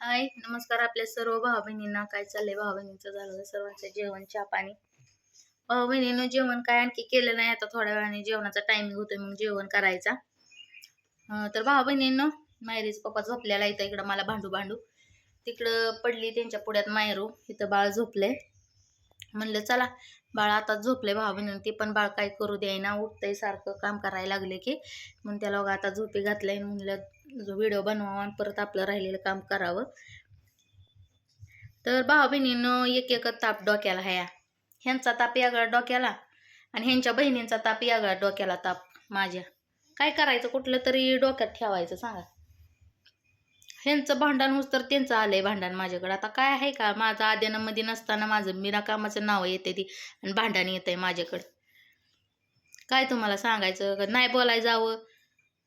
हाय नमस्कार आपल्या सर्व भाऊ बहिणींना काय चाललंय भाऊ बहिणींचं झालं सर्वांचं जेवण चहा पाणी? भाऊ बहिणीनं जेवण काय आणखी केलं नाही. आता थोड्या वेळाने जेवणाचा टायमिंग होतोय मग जेवण करायचा. तर भाऊ बहिणीनं मायरीच पप्पा झोपलेला इथं. इकडं मला भांडू भांडू. तिकडं पडली त्यांच्या पुढ्यात मायरू. इथं बाळ झोपले म्हणलं चला बाळ आता झोपले भाऊ बहिणीनं ते पण बाळ काय करू द्यायना. उठतंय सारखं काम करायला लागले की. म्हणून त्याला बघा आता झोपी घातलंय. म्हणलं व्हिडिओ बनवावा आणि परत आपलं राहिलेलं काम करावं. तर भाऊ बहिणीनं एक एक ताप डोक्याला ह्या. ह्यांचा ताप यागळा डोक्याला आणि ह्यांच्या बहिणींचा ताप यागळा डोक्याला ताप माझ्या. काय करायचं? कुठलं तरी डोक्यात ठेवायचं सांगा. ह्यांचं भांडण होस तर त्यांचं आलंय भांडण माझ्याकडे. आता काय आहे का? माझं आद्यानामध्ये नसताना माझं मीरा कामाचं नाव येते ती आणि भांडण येतंय माझ्याकडं. काय तुम्हाला सांगायचं? का नाही बोलायला जावं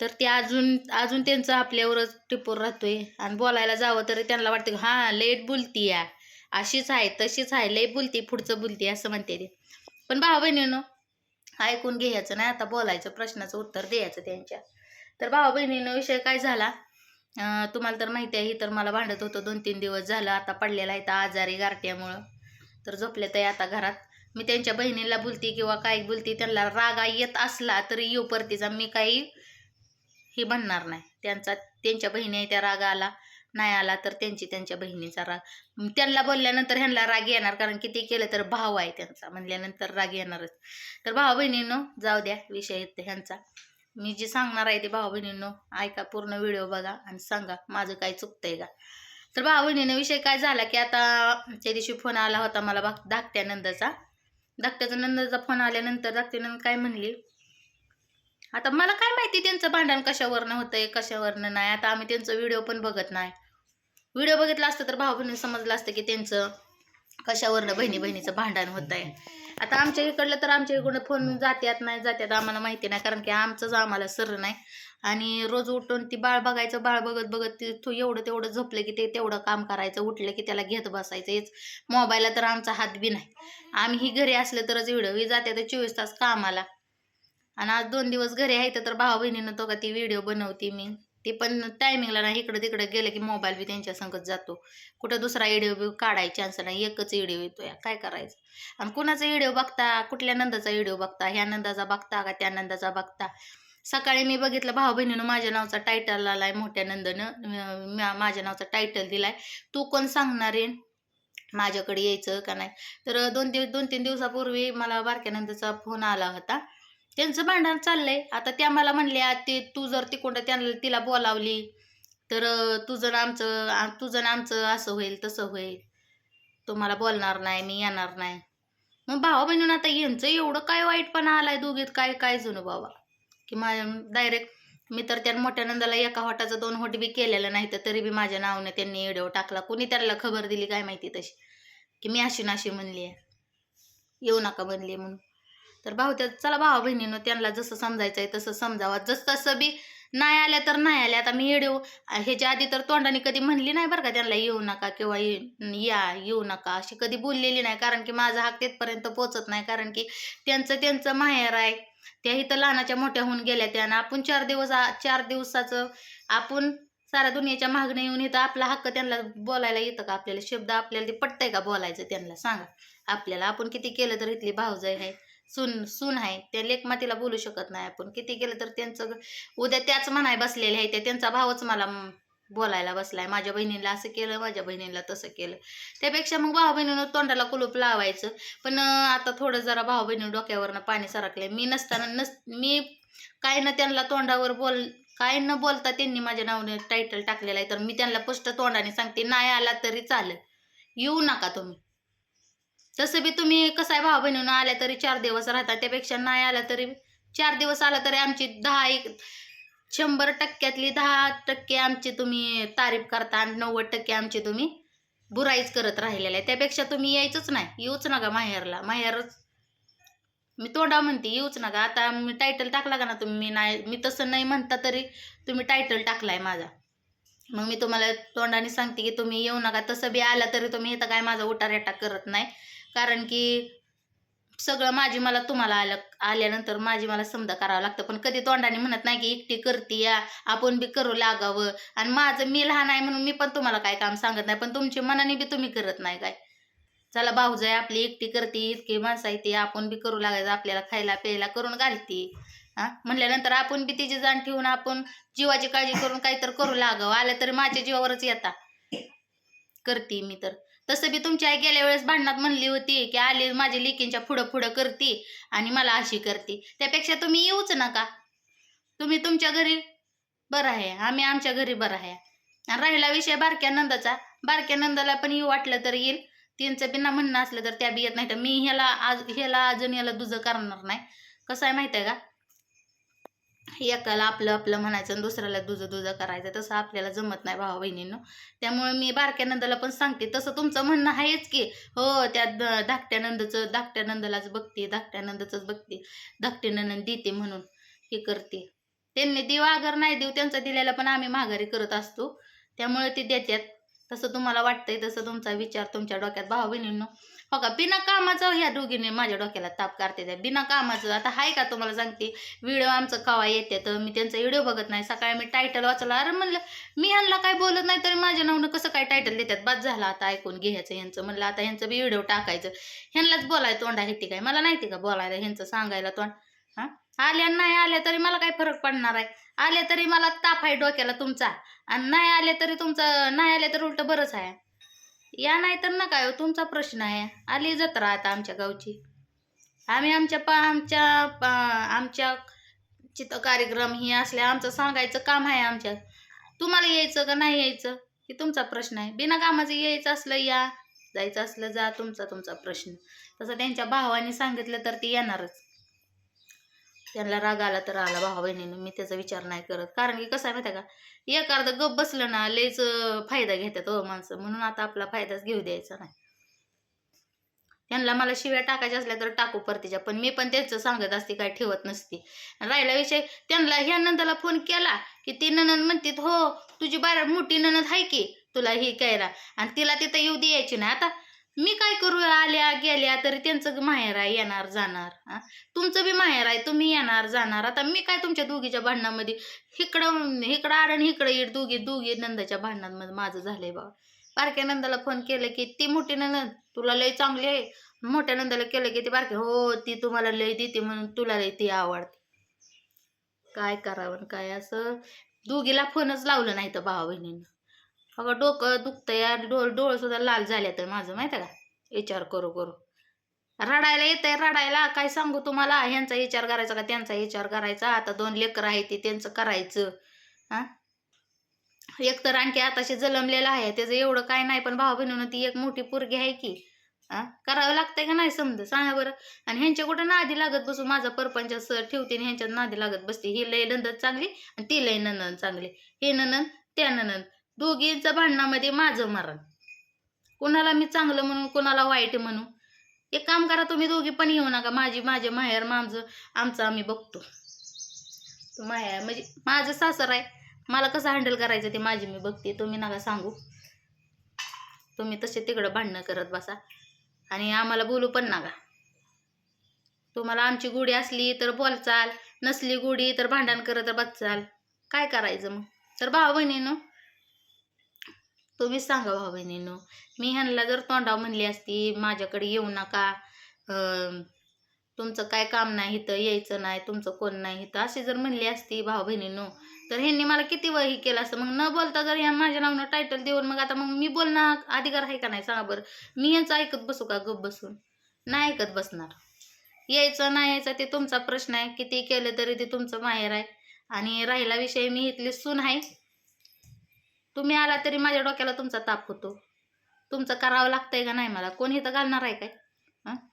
तर ते अजून अजून त्यांचं आपल्यावरच टिपूर राहतोय. आणि बोलायला जावं तरी त्यांना वाटतं हां लेट बोलती या अशीच आहे तशीच आहे लय बोलती पुढचं बोलती असं म्हणते ते. पण भाऊ बहिणीनं ऐकून घ्यायचं नाही आता बोलायचं प्रश्नाचं उत्तर द्यायचं त्यांच्या. तर भाऊ बहिणीनं विषय काय झाला? तुम्हाला तर माहिती आहे ही तर मला भांडत होतं दोन तीन दिवस झालं आता पडलेला आहे तर आजारी गारट्यामुळं. तर झोपले तर आता घरात. मी त्यांच्या बहिणीला बोलते किंवा काय बोलते त्यांना रागा येत असला तरी येऊ परतीचा. मी काही ही बनणार नाही. त्यांचा त्यांच्या बहिणी त्या राग आला नाही आला तर त्यांची त्यांच्या बहिणीचा राग. त्यांना बोलल्यानंतर ह्यांना राग येणार कारण की ते केलं तर भाव आहे त्यांचा. म्हणल्यानंतर राग येणारच. तर भाऊ बहिणीनं जाऊ द्या विषय येत ह्यांचा. मी जे सांगणार आहे ते भाऊ बहिणींनो ऐका पूर्ण व्हिडिओ बघा आणि सांगा माझं काय चुकतंय का. तर भाऊ बहिणीनं विषय काय झाला की आता त्या दिवशी फोन आला होता मला बघ धाकट्या नंदाचा. धाकट्याचा नंदाचा फोन आल्यानंतर धाकट्या नंद काय म्हणली? आता मला काय माहिती त्यांचं भांडण कशावरनं होतंय कशावरनं नाही. आता आम्ही त्यांचं व्हिडिओ पण बघत नाही. व्हिडिओ बघितला असतं तर भाऊ बहिणी समजलं असतं की त्यांचं कशावरनं बहिणी बहिणीचं भांडण होत आहे आता आमच्या इकडलं तर आमच्या इकडं फोन जात्यात नाही जात्यात आम्हाला माहिती नाही कारण की आमचंच आम्हाला सर नाही. आणि रोज उठून ती बाळ बघायचं बाळ बघत बघत ते एवढं तेवढं झोपलं की ते तेवढं काम करायचं उठलं की त्याला घेत बसायचं. हेच मोबाईलला तर आमचा हात बी नाही. आम्ही ही घरी असलं तरच व्हिडिओ ही जाते तर चोवीस तास कामाला. आणि आज दोन दिवस घरी आहे तर भाऊ बहिणीनं तो का ती व्हिडिओ बनवते मी. ते पण टायमिंगला नाही इकडं तिकडं गेलं की मोबाईल बी त्यांच्या संगत जातो. कुठं दुसरा व्हिडिओ बी काढायचा चान्स नाही एकच व्हिडिओ येतो या काय करायचं? आणि कुणाचा व्हिडिओ बघता कुठल्या नंदाचा व्हिडिओ बघता? ह्या नंदाचा बघता का त्या नंदाचा बघता? सकाळी मी बघितलं भाऊ बहिणीनं माझ्या नावचा टायटल आलाय मोठ्या नंदनं. माझ्या नावचा टायटल दिलाय. तू कोण सांगणार आहे? माझ्याकडे यायचं का नाही? तर दोन दिवस दोन तीन दिवसापूर्वी मला बारक्या नंदाचा फोन आला होता. त्यांचं भांडण चाललंय. आता त्या मला म्हणल्या ते तू जर तिकोंड त्यांना तिला बोलावली तर तुझं आमचं तुझं आमचं असं होईल तसं होईल. तुम्हाला बोलणार नाही मी येणार नाही. मग भावा बहिणून आता यांचं एवढं काय वाईटपणा आलाय दोघीत? काय काय जुनं बाबा की मा डायरेक्ट मी तर त्या मोठ्या नंदाला एका होटाचं दोन होट बी केलेलं नाही तर तरी बी माझ्या नावाने त्यांनी एडव टाकला. कुणी त्यांना खबर दिली काय माहिती तशी? की मी अशी नाशी म्हणली आहे येऊ नका म्हणली म्हणून. तर भाऊ त्या चला भावा बहिणीनं त्यांना जसं समजायचं आहे तसं समजावा. जसं तसं बी नाही आल्या तर नाही आल्या. आता मी येऊ ह्याच्या आधी तर तोंडाने कधी म्हणली नाही बरं का त्यांना येऊ नका किंवा ये- या येऊ नका. अशी कधी बोललेली नाही कारण की माझा हाक तिथपर्यंत पोचत नाही. कारण की त्यांचं त्यांचं माहेर आहे. त्या इथं लहानाच्या मोठ्या होऊन गेल्या त्यानं आपण चार दिवस चार दिवसाचं आपण साऱ्या दुनियाच्या मागणं येऊन इथं आपला हक्क त्यांना बोलायला येतं का? आपल्याला शब्द आपल्याला ते पटतंय का बोलायचं त्यांना? सांगा. आपल्याला आपण किती केलं तर इथली भावजाई आहे. सून सून आहे. त्या लेखमातीला बोलू शकत नाही आपण. किती केलं तर त्यांचं उद्या त्याच म्हणाय बसलेले आहे ते. त्यांचा भावच मला बोलायला बसलाय. माझ्या बहिणीला असं केलं माझ्या बहिणीला तसं केलं. त्यापेक्षा मग भाऊ बहिणीनं तोंडाला कुलूप लावायचं. पण आता थोडं जरा भाऊ बहिणी डोक्यावरनं पाणी सरकलंय. मी नसताना नस मी काय न त्यांना तोंडावर बोल काय न बोलता त्यांनी माझ्या नावाने टायटल टाकलेलं आहे. तर मी त्यांना स्पष्ट तोंडाने सांगते नाही आला तरी चालेल. येऊ नका तुम्ही. तसं बी तुम्ही कसं आहे भाऊ बहिणीनं आल्या तरी चार दिवस राहता त्यापेक्षा नाही आला तरी चार दिवस आला तरी आमची दहा एक शंभर टक्क्यातली दहा टक्के आमची तुम्ही तारीफ करता आणि नव्वद टक्के आमची तुम्ही बुराईच करत राहिलेला आहे त्यापेक्षा तुम्ही यायचंच नाही. येऊच नका माहेरला. माहेरच मी तोंडा म्हणते येऊच नका. आता मी टायटल टाकला का ना तुम्ही? नाही मी तसं नाही म्हणता तरी तुम्ही टायटल टाकलाय माझा. मग मी तुम्हाला तोंडाने सांगते की तुम्ही येऊ नका. तसं बी आलं तरी तुम्ही इथं काय माझा उटारेटा करत नाही. कारण की सगळं माझी मला तुम्हाला आलं आल्यानंतर माझी मला समजा करावं लागतं. पण कधी तोंडाने म्हणत नाही की एकटी करते या आपण बी करू लागावं. आणि माझं मी लहान आहे म्हणून मी पण तुम्हाला काय काम सांगत नाही पण तुमची मनाने बी तुम्ही करत नाही काय. चला भाऊज आहे आपली एकटी करते इतकी माणसं आहे ती आपण बी करू लागायचं आपल्याला खायला प्यायला करून घालते. हा? म्हणल्यानंतर आपण बी तिची जाण ठेवून आपण जीवाची काळजी करून काहीतरी करू लागावं. आलं तरी माझ्या जीवावरच येता. करते मी तर. तसं बी तुमची आई गेल्या वेळेस भांडणात म्हणली होती की आले माझ्या लेकींच्या पुढं पुढं करते आणि मला अशी करते. त्यापेक्षा तुम्ही येऊच नका. तुम्ही तुमच्या घरी बरं आहे. आम्ही आमच्या घरी बरं आहे. आणि राहिला विषय बारक्या नंदाचा. बारक्या नंदाला पण येऊ वाटलं तर येईल. त्यांचं बिना म्हणणं असलं तर त्या बी येत नाही तर मी ह्याला आज ह्याला अजून याला दुजं करणार नाही. कसं आहे माहिती आहे का? एकाला आपलं आपलं म्हणायचं आणि दुसऱ्याला दुजं दुजं करायचं तसं आपल्याला जमत नाही भावा बहिणींनो. त्यामुळे मी बारक्या नंदाला पण सांगते तसं तुमचं म्हणणं आहेच की हो त्या धाकट्यानंदचं धाकट्या नंदचं धाकट्या नंदालाच बघते धाकट्या नंदाचंच बघते धाकटे देते म्हणून हे करते. त्यांनी देव आगर नाही देऊ त्यांचा दिलेला पण आम्ही माघारी करत असतो. त्यामुळे ते देतात तसं तुम्हाला वाटतंय तसं तुमचा विचार तुमच्या डोक्यात. भावा बहिणींनो हो का? बिना कामाचं ह्या दोघीने माझ्या डोक्याला ताप काढते त्या. बिना कामाचं. आता हाय का तुम्हाला सांगते? व्हिडिओ आमचं कवा येते तर मी त्यांचा व्हिडिओ बघत नाही. सकाळी मी टायटल वाचला. अरे म्हणलं मी ह्यांना काय बोलत नाही तरी माझ्या नावनं कसं काय टायटल देतात? बाद झाला आता ऐकून घ्यायचं ह्यांचं. म्हणलं आता ह्यांचं बी व्हिडिओ टाकायचं. ह्यांनाच बोलायचं तोंडा ते काय? मला नाही का बोलायला ह्यांचं सांगायला तोंड? हां? आल्या नाही आल्या तरी मला काय फरक पडणार आहे? आले तरी मला ताप आहे डोक्याला तुमचा. आणि नाही आले तरी तुमचं नाही आले तर उलट बरंच आहे. या नाही तर काय हो, तुमचा प्रश्न आहे. आली जत्रा आता आमच्या गावची. आम्ही आमच्या पा आमच्या पा- आमच्या चित्र कार्यक्रम ही असल्या आमचं सांगायचं काम आहे आमच्या. तुम्हाला यायचं का नाही यायचं? हे तुमचा प्रश्न आहे. बिना कामाचं यायचं असलं या जायचं असलं जा तुमचा तुमचा प्रश्न. तसं त्यांच्या भावाने सांगितलं तर ते येणारच. त्यांना राग आला तर आला भावा बहिणीनं मी त्याचा विचार नाही करत. कारण की कसं आहे माहिती का? एक अर्ध गप बसलं ना लयच फायदा घेतात हो माणसं. म्हणून आता आपला फायदाच घेऊ द्यायचा नाही. त्यांना मला शिव्या टाकायच्या असल्या तर टाकू परतीच्या. पण मी पण त्यांचं सांगत असते काय ठेवत नसते. राहिला विषय त्यांना ह्या नंदाला फोन केला की ती ननद म्हणतात हो तुझी बारा मोठी ननद आहे की? तुला ही कायला आणि तिला तिथं येऊ द्यायची नाही. आता मी काय करू? आल्या गेल्या तरी त्यांचं माहेर आहे येणार जाणार. हा? तुमचं बी माहेर आहे तुम्ही येणार जाणार. आता मी काय तुमच्या दोघीच्या भांडणामध्ये? इकडं इकडं आडण इकडं येड दोघी दोघी नंदाच्या भांडणांमध्ये माझं झालंय बाबा बारक्या नंदाला फोन केलं की ती मोठी नंद तुला लय चांगली आहे. मोठ्या नंदाला केलं की ती बारके हो ती तुम्हाला लय देते म्हणून तुला लय ती आवडते. काय करावं काय असं? दोघीला फोनच लावलं नाही तर भावा बहिणीनं. अगं डोकं दुखतं यार. डोळ डोळं सुद्धा लाल झाले तर माझं माहिती आहे का? विचार करू करू. रडायला येतंय रडायला काय सांगू तुम्हाला? ह्यांचा विचार करायचा का? त्यांचा विचार करायचा. आता दोन लेकरं आहे ते त्यांचं करायचं. हा? एक तर आणखी आताशी जलमलेलं आहे. त्याचं एवढं काय नाही पण भाऊ बहिणीनं ती एक मोठी पोरगी आहे की. हा? करावं लागतंय का नाही समजा? सांगा बरं. आणि ह्यांच्या कुठं नादी लागत बसू? माझा परपंच सर ठेवते आणि ह्यांच्यात नादी लागत बसते. ही लय नंदन चांगली आणि ती लय नंदन चांगली. हे ननन त्या ननन दोघींच्या भांडणामध्ये माझं मरण. कोणाला मी चांगलं म्हणून कोणाला वाईट म्हणू? एक काम करा तुम्ही दोघी पण येऊ नका. माझी माझे माहेर माझं आमचं आम्ही बघतो. माहेर म्हणजे माझं सासर आहे. मला कसं हँडल करायचं ते माझी मी बघते. तुम्ही नका सांगू. तुम्ही तसे तिकडं भांडणं करत बसा. आणि आम्हाला बोलू पण नका. तुम्हाला आमची गुढी असली तर बोलचाल. नसली गुढी तर भांडण करत बसचाल. काय करायचं मग? तर भाऊ बहिणीनं तुम्हीच सांगा भाऊ बहिणीनं मी ह्यांना जर तोंडाव म्हणली असती माझ्याकडे येऊ नका. तुमचं काय काम नाही इथं यायचं नाही तुमचं कोण नाही इथं. अशी जर म्हणली असती भाऊ बहिणीनं तर ह्यांनी मला किती वही केलं असतं. मग न बोलता जर ह्या माझ्या नावानं टायटल देऊन मग आता मग मी बोलणं अधिकार आहे का नाही सांगा बरं. मी यांचं ऐकत बसू का गप बसून? नाही ऐकत बसणार. यायचं नाही यायचं ते तुमचा प्रश्न आहे. किती केलं तरी ते तुमचं माहेर आहे. आणि राहिला विषय मी इथली सून आहे. तुम्ही आला तरी माझ्या डोक्याला तुमचा ताप होतो. तुमचं करावं लागतंय का नाही मला? कोण इथं घालणार आहे काय?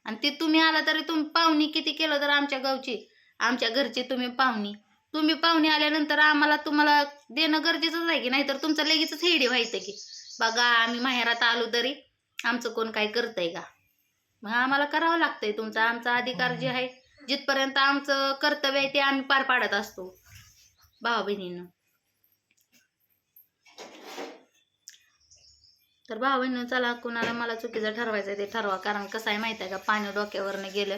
आणि ते तुम्ही आला तरी तुम्ही पाहुणी किती केलं तर आमच्या गावची? आमच्या घरची तुम्ही पाहुणी. तुम्ही पाहुणे आल्यानंतर आम्हाला तुम्हाला देणं गरजेचंच आहे की नाहीतर तुमचं लगेचच हेडी व्हायचं की बघा आम्ही माहेरात आलो तरी आमचं कोण काय करतंय का? मग आम्हाला करावं लागतंय तुमचा. आमचा अधिकार जे आहे जिथपर्यंत आमचं कर्तव्य आहे ते आम्ही पार पाडत असतो. भावा बहिणीनं तर भाऊ चला कुणाला मला चुकीचं ठरवायचं आहे ते ठरवा. कारण कसं आहे माहिती आहे का पाणी डोक्यावरनं गेलं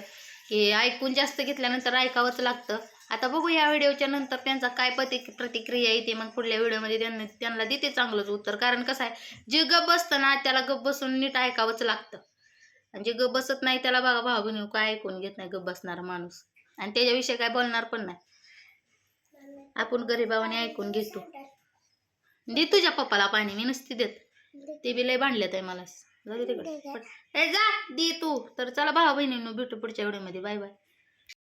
की ऐकून जास्त घेतल्यानंतर ऐकावंच लागतं. आता बघू या व्हिडिओच्या नंतर त्यांचा काय प्रति प्रतिक्रिया येते मग पुढल्या व्हिडिओमध्ये त्यांना त्यांना देते चांगलंच उत्तर. कारण कसं आहे जे गप बसतं ना त्याला गप बसून नीट ऐकावंच लागतं. आणि जे गप बसत नाही त्याला बघा भाऊ बहिणी काय ऐकून घेत नाही गप बसणारा माणूस. आणि त्याच्याविषयी काय बोलणार पण नाही. आपण गरीबावाने ऐकून घेतो. दे तुझ्या पप्पाला पाणी मी नसती देत. ते बी लय भांडल्यात आहे मला. जाऊ दे तिकडे. ए जा दे तू. तर चला भाऊ बहिणींनो भेटू पुढच्या व्हिडिओमध्ये. Bye bye